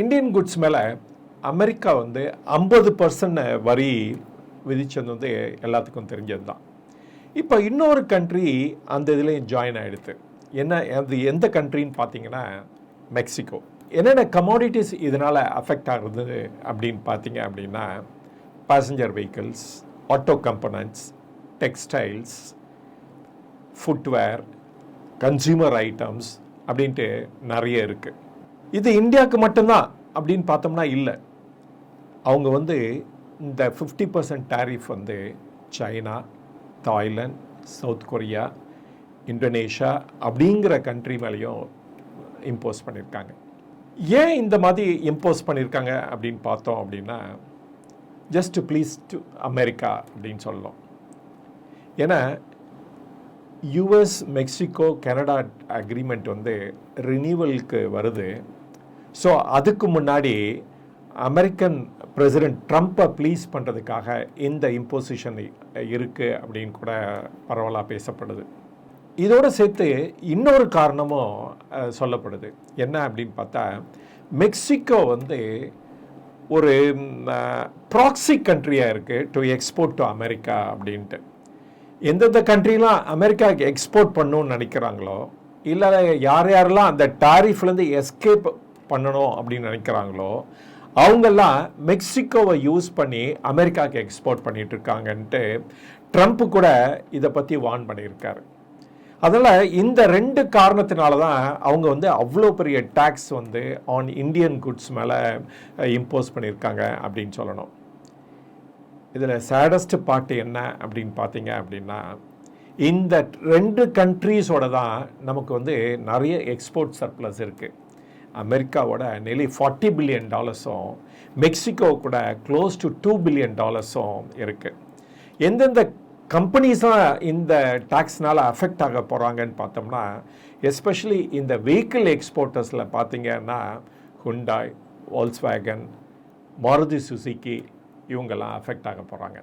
Indian goods மேலே America வந்து ஐம்பது பர்சன்ட் வரி விதிச்சது வந்து எல்லாத்துக்கும் தெரிஞ்சது தான் இப்போ இன்னொரு கண்ட்ரி அந்த இதுலேயும் ஜாயின் ஆகிடுது என்ன அது எந்த கண்ட்ரின்னு பார்த்தீங்கன்னா மெக்சிகோ என்னென்ன கமாடிட்டிஸ் இதனால் அஃபெக்ட் ஆகுது அப்படின்னு பார்த்தீங்க அப்படின்னா passenger vehicles auto components textiles footwear consumer items அப்படின்ட்டு நிறைய இருக்குது இது இந்தியாவுக்கு மட்டும்தான் அப்படின்னு பார்த்தோம்னா இல்லை. அவங்க வந்து இந்த ஃபிஃப்டி பர்சன்ட் டேரிஃப் வந்து China Thailand South Korea Indonesia அப்படிங்கிற கண்ட்ரி மேலேயும் இம்போஸ் பண்ணியிருக்காங்க ஏன் இந்த மாதிரி இம்போஸ் பண்ணியிருக்காங்க அப்படின்னு பார்த்தோம் அப்படின்னா ஜஸ்ட் ப்ளீஸ் டு அமெரிக்கா அப்படின்னு சொல்லலாம். ஏன்னா யுஎஸ் மெக்சிகோ கனடா அக்ரிமெண்ட் வந்து ரினியூவலுக்கு வருது. ஸோ அதுக்கு முன்னாடி அமெரிக்கன் பிரசிடென்ட் ட்ரம்ப்பை ப்ளீஸ் பண்ணுறதுக்காக இந்த இம்போசிஷன் இருக்குது அப்படின்னு கூட பரவலாக பேசப்படுது. இதோடு சேர்த்து இன்னொரு காரணமும் சொல்லப்படுது. என்ன அப்படின்னு பார்த்தா மெக்சிகோ வந்து ஒரு ப்ராக்சி கண்ட்ரியாக இருக்குது டு எக்ஸ்போர்ட் டு அமெரிக்கா அப்படின்ட்டு. எந்தெந்த கண்ட்ரிலாம் அமெரிக்காவுக்கு எக்ஸ்போர்ட் பண்ணணும்னு நினைக்கிறாங்களோ இல்லை யார் யாரெல்லாம் அந்த டாரிஃப்லேருந்து எஸ்கேப் பண்ணணும் அப்படின்னு நினைக்கிறாங்களோ அவங்கெல்லாம் மெக்சிகோவை யூஸ் பண்ணி அமெரிக்காவுக்கு எக்ஸ்போர்ட் பண்ணிட்டு இருக்காங்கன்ட்டு ட்ரம்ப் கூட இதை பற்றி வார்ன் பண்ணியிருக்காரு. அதனால் இந்த ரெண்டு காரணத்தினால தான் அவங்க வந்து அவ்வளோ பெரிய டேக்ஸ் வந்து ஆன் இந்தியன் குட்ஸ் மேலே இம்போஸ் பண்ணியிருக்காங்க அப்படின்னு சொல்லணும். இதில் சேடஸ்ட் பார்ட் என்ன அப்படின்னு பார்த்தீங்க அப்படின்னா இந்த ரெண்டு கண்ட்ரீஸோட தான் நமக்கு வந்து நிறைய எக்ஸ்போர்ட் சர்ப்ளஸ் இருக்குது அமெரிக்காவோட நிலை ஃபார்ட்டி பில்லியன் டாலர்ஸும் மெக்சிகோ கூட க்ளோஸ் டு டூ பில்லியன் டாலர்ஸும் இருக்குது எந்தெந்த கம்பெனிஸாக இந்த டேக்ஸ்னால் அஃபெக்ட் ஆக போகிறாங்கன்னு பார்த்தோம்னா எஸ்பெஷலி இந்த வெஹிக்கிள் எக்ஸ்போர்ட்டர்ஸில் பார்த்தீங்கன்னா ஹுண்டாய் வால்ஸ்வேகன் மாருதி சுசுகி இவங்கெல்லாம் அஃபெக்ட் ஆக போகிறாங்க